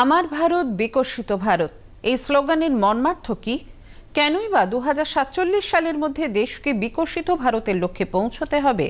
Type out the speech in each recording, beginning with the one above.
আমার ভারত, বিকশিত ভারত। এই স্লোগানের মর্মার্থ কি? কেনই বা দুহাজার সাতচল্লিশ সালের মধ্যে দেশকে বিকশিত ভারতের লক্ষ্যে পৌঁছতে হবে,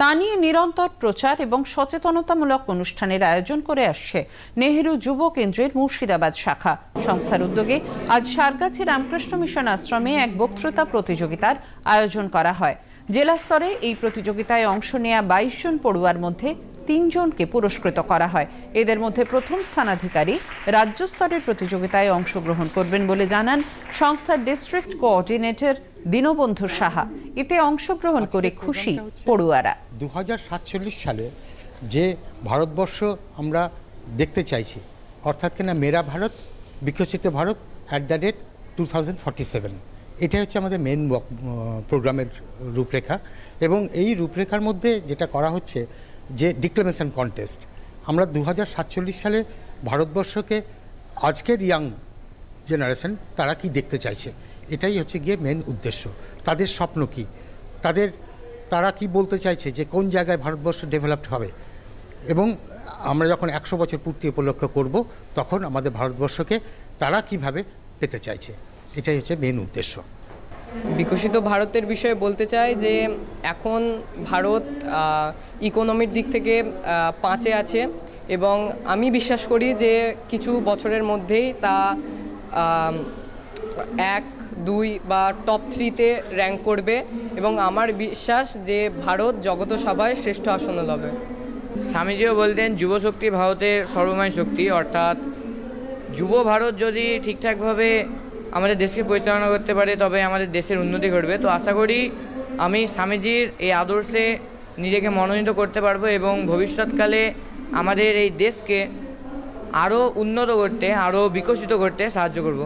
তা নিয়ে নিরন্তর প্রচার এবং সচেতনতামূলক অনুষ্ঠানের আয়োজন করে আসছে নেহেরু যুব কেন্দ্রের মুর্শিদাবাদ শাখা। সংস্থার উদ্যোগে আজ সারগাছি রামকৃষ্ণ মিশন আশ্রমে এক বক্তৃতা প্রতিযোগিতার আয়োজন করা হয়। জেলা স্তরে এই প্রতিযোগিতায় অংশ নেয়া বাইশ জন পড়ুয়ার মধ্যে তিনজনকে পুরস্কৃত করা হয়। এদের মধ্যে প্রথম স্থানাধিকারী রাজ্য স্তরের প্রতিযোগিতায় অংশগ্রহণ করবেন বলে জানান সংস্থার ডিস্ট্রিক্ট কোঅর্ডিনেটর দীনবন্ধু সাহা। এতে অংশগ্রহণ করে খুশি পড়ুয়ারা। দু সালে যে ভারতবর্ষ আমরা দেখতে চাইছি অর্থাৎ কিনা মেরা ভারত বিকশিত Bharat at the rate two thousand forty seven এটাই হচ্ছে আমাদের মেন প্রোগ্রামের রূপরেখা। এবং এই রূপরেখার মধ্যে যেটা করা হচ্ছে যে ডিক্লামেশন কন্টেস্ট আমরা দু সালে ভারতবর্ষকে আজকের ইয়াং জেনারেশন তারা কি দেখতে চাইছে? এটাই হচ্ছে গিয়ে মেন উদ্দেশ্য। তাদের স্বপ্ন কি? তাদের, তারা কি বলতে চাইছে যে কোন জায়গায় ভারতবর্ষ ডেভেলপড হবে? এবং আমরা যখন একশো বছর পূর্তি উপলক্ষ করব, তখন আমাদের ভারতবর্ষকে তারা কীভাবে পেতে চাইছে? এটাই হচ্ছে মেন উদ্দেশ্য। বিকশিত ভারতের বিষয়ে বলতে চাই যে এখন ভারত ইকোনমির দিক থেকে পাঁচে আছে এবং আমি বিশ্বাস করি যে কিছু বছরের মধ্যেই তা এক, দুই বা টপ থ্রিতে র্যাঙ্ক করবে এবং আমার বিশ্বাস যে ভারত জগত সভায় শ্রেষ্ঠ আসনে লবে। স্বামীজিও বলতেন যুবশক্তি ভারতের সর্বময় শক্তি। অর্থাৎ যুব ভারত যদি ঠিকঠাকভাবে আমাদের দেশকে পরিচালনা করতে পারে, তবে আমাদের দেশের উন্নতি ঘটবে। তো আশা করি আমি স্বামীজির এই আদর্শে নিজেকে মনোনীত করতে পারব এবং ভবিষ্যৎকালে আমাদের এই দেশকে আরও উন্নত করতে, আরও বিকশিত করতে সাহায্য করব।